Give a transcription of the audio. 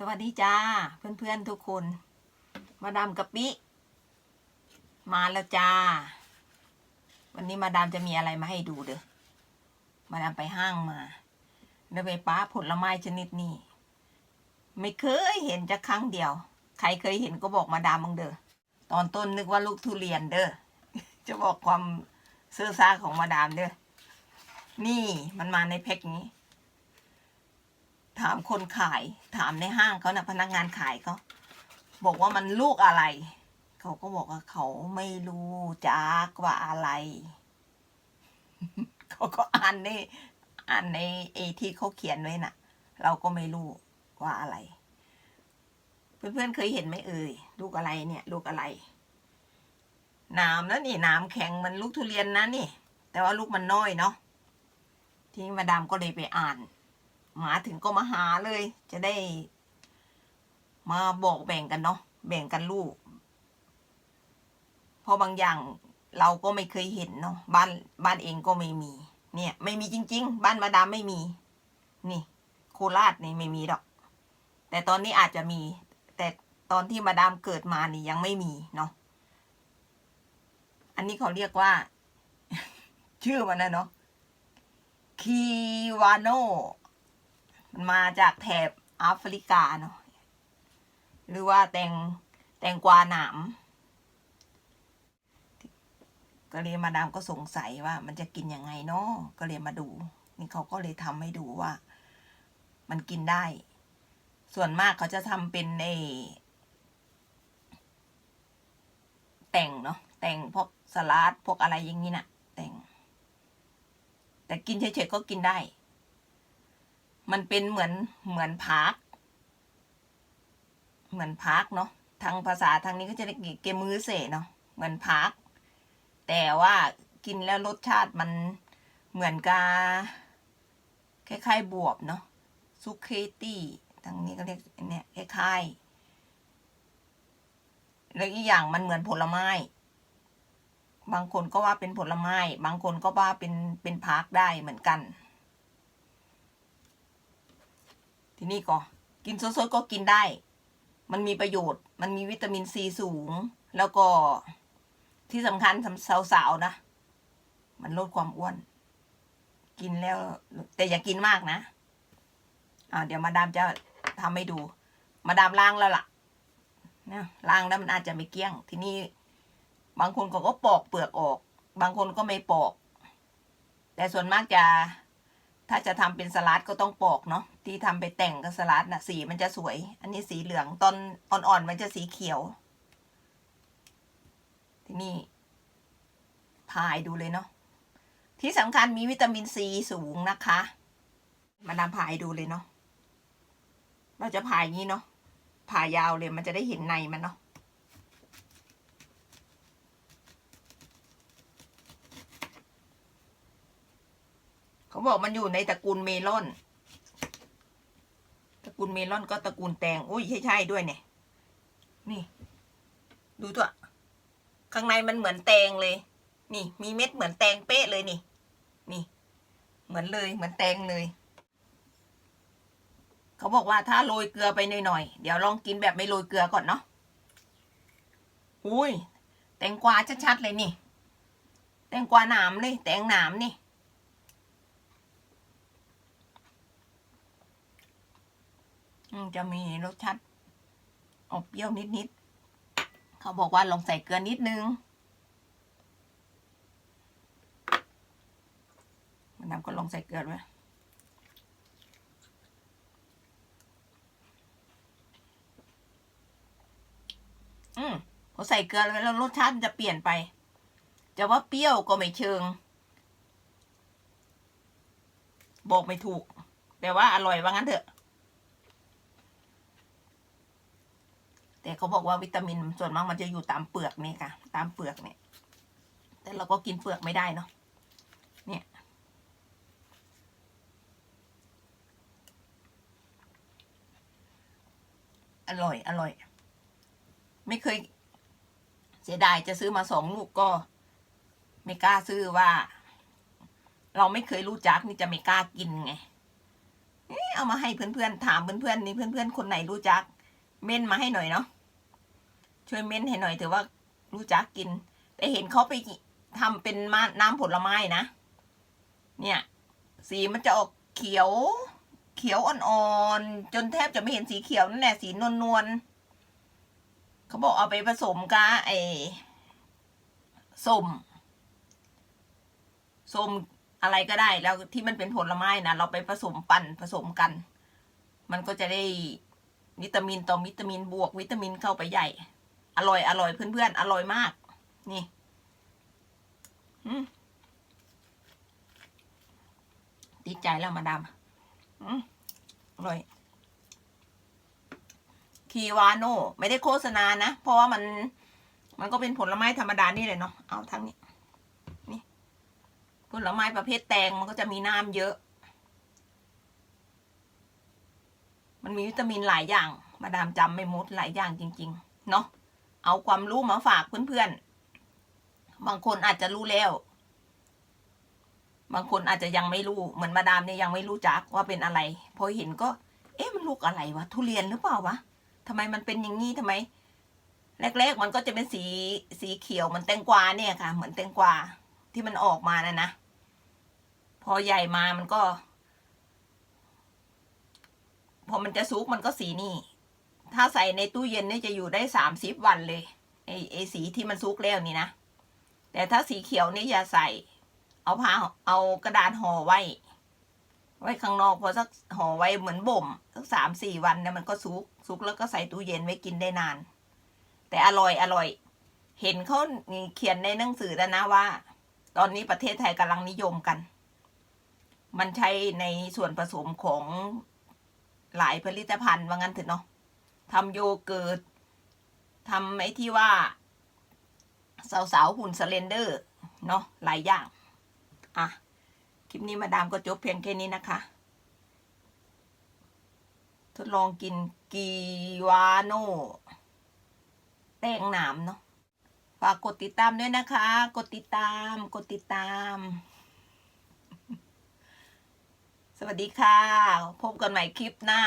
สวัสดีจ้า เพื่อนๆทุกคน มาดามกะปิ มาแล้วจ้า วันนี้มาดามจะมีอะไรมาให้ดูเด้อมาดามไปห้างมาแล้วไปป้าผลไม้ชนิดนี้ ไม่เคยเห็นจะครั้งเดียว ใครเคยเห็นก็บอกมาดามมึงเด้อตอนต้นนึกว่าลูกทุเรียนเด้อจะบอกความเสื้อซ่าของมาดามเด้อนี่มันมาในแพ็คนี้ ถามคนขาย ถามในห้างเขานะพนักงานขายเขาบอกว่ามันลูกอะไร เขาก็บอกว่าเขาไม่รู้จักว่าอะไร เขาก็อ่านในอ่านในเอที่เขาเขียนไว้น่ะ เราก็ไม่รู้ว่าอะไร เพื่อนๆเคยเห็นไหมเอ่ยลูกอะไรเนี่ย ลูกอะไรนามนะนี่นามแข็งมันลูกทุเรียนนะนี่ แต่ว่าลูกมันน้อยเนาะทีนี้มาดามก็เลยไปอ่าน มาถึงก็มาหาเลย จะได้ มาบอกแบ่งกันเนาะแบ่งกันลูกเพราะบางอย่างเราก็ไม่เคยเห็นเนาะบ้านบ้านเองก็ไม่มี เนี่ย ไม่มีจริง ๆ บ้านมาดามไม่มี นี่ โคราชนี่ไม่มีดอก แต่ตอนนี้อาจจะมี แต่ตอนที่มาดามเกิดมานี่ยังไม่มีเนาะอันนี้เขาเรียกว่า ชื่อมันนะเนาะคีวาโน มันมาจากแถบแอฟริกาเนาะหรือว่าแตงแตงกวาหนามก็เลยมาดามก็สงสัยว่า มันจะกินยังไงเนาะก็เลยมาดู นี่เขาก็เลยทำให้ดูว่า มันกินได้ ส่วนมากเขาจะทำเป็นเอแต่งเนาะแต่งพวกสลัดพวกอะไรอย่างนี้นะ่ะ แต่ง แต่กินเฉยๆก็กินได้ มันเป็นเหมือนเหมือนพักเหมือนพักเนาะทางภาษาทางนี้ก็จะเรียกเกมือเสเนาะเหมือนพักแต่ว่ากินแล้วรสชาติมันเหมือนกับคล้ายๆบวบเนาะซุเคตี้ทางนี้ก็เรียกเนี่ยคล้ายๆแล้วอีกอย่างมันเหมือนผลไม้ บางคนก็ว่าเป็นผลไม้ บางคนก็ว่าเป็นเป็นพักได้เหมือนกัน ทีนี้ก็กินสดๆก็กินได้ มันมีประโยชน์ มันมีวิตามินซีสูง แล้วก็ที่สำคัญสำสาวๆนะ มันลดความอ้วน กินแล้ว แต่อย่ากินมากนะ อ่า เดี๋ยวมาดามจะทำให้ดู มาดามล้างแล้วล่ะนะล้างแล้วมันอาจจะไม่เกลี้ยง ทีนี้บางคนก็ปอกเปลือกออก บางคนก็ไม่ปอก แต่ส่วนมากจะ ถ้าจะทำเป็นสลัดก็ต้องปอกเนาะที่ทำไปแต่งกับสลัดนะ่ะสีมันจะสวย อันนี้สีเหลืองตอนอ่อนๆมันจะสีเขียวที่นี่พายดูเลยเนาะที่สำคัญมีวิตามินซีสูงนะคะ มาดามพายดูเลยเนาะเราจะพายงี้เนาะพายยาวเลยมันจะได้เห็นในมันเนาะ เขาบอกมันอยู่ในตระกูลเมลอน ตระกูลเมลอนก็ตระกูลแตงอุ้ยใช่ใช่ด้วยเนี่ย นี่ ดูตัวข้างในมันเหมือนแตงเลย นี่ มีเม็ดเหมือนแตงเป๊ะเลยนี่ นี่ เหมือนเลย เหมือนแตงเลย เขาบอกว่าถ้าโรยเกลือไปหน่อยๆ เดี๋ยวลองกินแบบไม่โรยเกลือก่อนเนาะ อุ้ย แตงกวาชัดๆเลยนี่ แตงกวาหนามเลย แตงหนามนี่ อืม จะมีรสชาติออกเปรี้ยวนิดๆเขาบอกว่าลองใส่เกลือนิดนึงมันนำก็ลองใส่เกลือด้วยอืมพอใส่เกลือแล้วรสชาติมันจะเปลี่ยนไป จะว่าเปรี้ยวก็ไม่เชิง บอกไม่ถูก แต่ว่าอร่อยว่างั้นเถอะ แต่เขาบอกว่าวิตามินส่วนมากมันจะอยู่ตามเปลือกนี่ค่ะ ตามเปลือกเนี่ย แต่เราก็กินเปลือกไม่ได้เนาะเนี่ยอร่อย อร่อย ไม่เคย เสียดายจะซื้อมาสองลูกก็ ไม่กล้าซื้อว่า เราไม่เคยรู้จักนี่จะไม่กล้ากินไงเอ๊ะเอามาให้เพื่อนๆถามเพื่อนๆนี่เพื่อนๆคนไหนรู้จัก เม้นมาให้หน่อยเนาะ ช่วยเม้นให้หน่อยถือว่ารู้จักกิน แต่เห็นเขาไปทำเป็นมาน้ำผลไม้นะ เนี่ย สีมันจะออกเขียว เขียวอ่อนๆจนแทบจะไม่เห็นสีเขียวนั่นแหละสีนวลๆเขาบอกเอาไปผสมกับไอ้ส้มส้มอะไรก็ได้แล้วที่มันเป็นผลไม้นะเราไปผสมปั่นผสมกัน มันก็จะได้วิตามินต่อวิตามินบวกวิตามินเข้าไปใหญ่ อร่อยอร่อยเพื่อนๆอร่อยมาก นี่อืมดีใจแล้วมาดามอร่อย คีวาโนไม่ได้โฆษณานะ เพราะว่ามัน มันก็เป็นผลไม้ธรรมดานี่เลยเนาะเอาทั้งนี้ นี่ผลไม้ประเภทแตงมันก็จะมีน้ำเยอะ มันมีวิตามินหลายอย่าง มาดามจำไม่มดหลายอย่างจริง ๆ เนาะ เอาความรู้มาฝากเพื่อนๆ บางคนอาจจะรู้แล้ว บางคนอาจจะยังไม่รู้ เหมือนมาดามเนี่ยยังไม่รู้จักว่าเป็นอะไร พอเห็นก็ เอ๊ะมันลูกอะไรวะ ทุเรียนหรือเปล่าวะทำไมมันเป็นอย่างนี้ทำไม แรกๆ มันก็จะเป็นสีสีเขียวเหมือนแตงกวาเนี่ยค่ะ เหมือนแตงกวาที่มันออกมานะนะ พอใหญ่มามันก็ พอมันจะซุกมันก็สีนี่ ถ้าใส่ในตู้เย็นเนี่ยจะอยู่ได้สามสิบวันเลยไอไอสีที่มันซุกแล้วนี่นะ แต่ถ้าสีเขียวนี่อย่าใส่ เอาผ้าเอากระดาษห่อไว้ ไว้ข้างนอกพอสักห่อไว้เหมือนบ่มสักสามสี่วันเนี่ยมันก็ซุกซุกแล้วก็ใส่ตู้เย็นไว้กินได้นาน แต่อร่อยอร่อย เห็นเขาเขียนในหนังสือแล้วนะว่า ตอนนี้ประเทศไทยกำลังนิยมกัน มันใช้ในส่วนผสมของหลายผลิตภัณฑ์ว่างั้นเถอะเนาะ ทำโยเกิร์ตทำไอ้ที่ว่า สาวๆหุ่นสเลนเดอร์ เนาะหลายอย่าง อะ คลิปนี้มาดามก็จบเพียงแค่นี้นะคะ ทดลองกินกีวาโนแป้งหนามเนาะฝากกดติดตามด้วยนะคะ กดติดตาม กดติดตาม สวัสดีค่ะ พบกันใหม่คลิปหน้า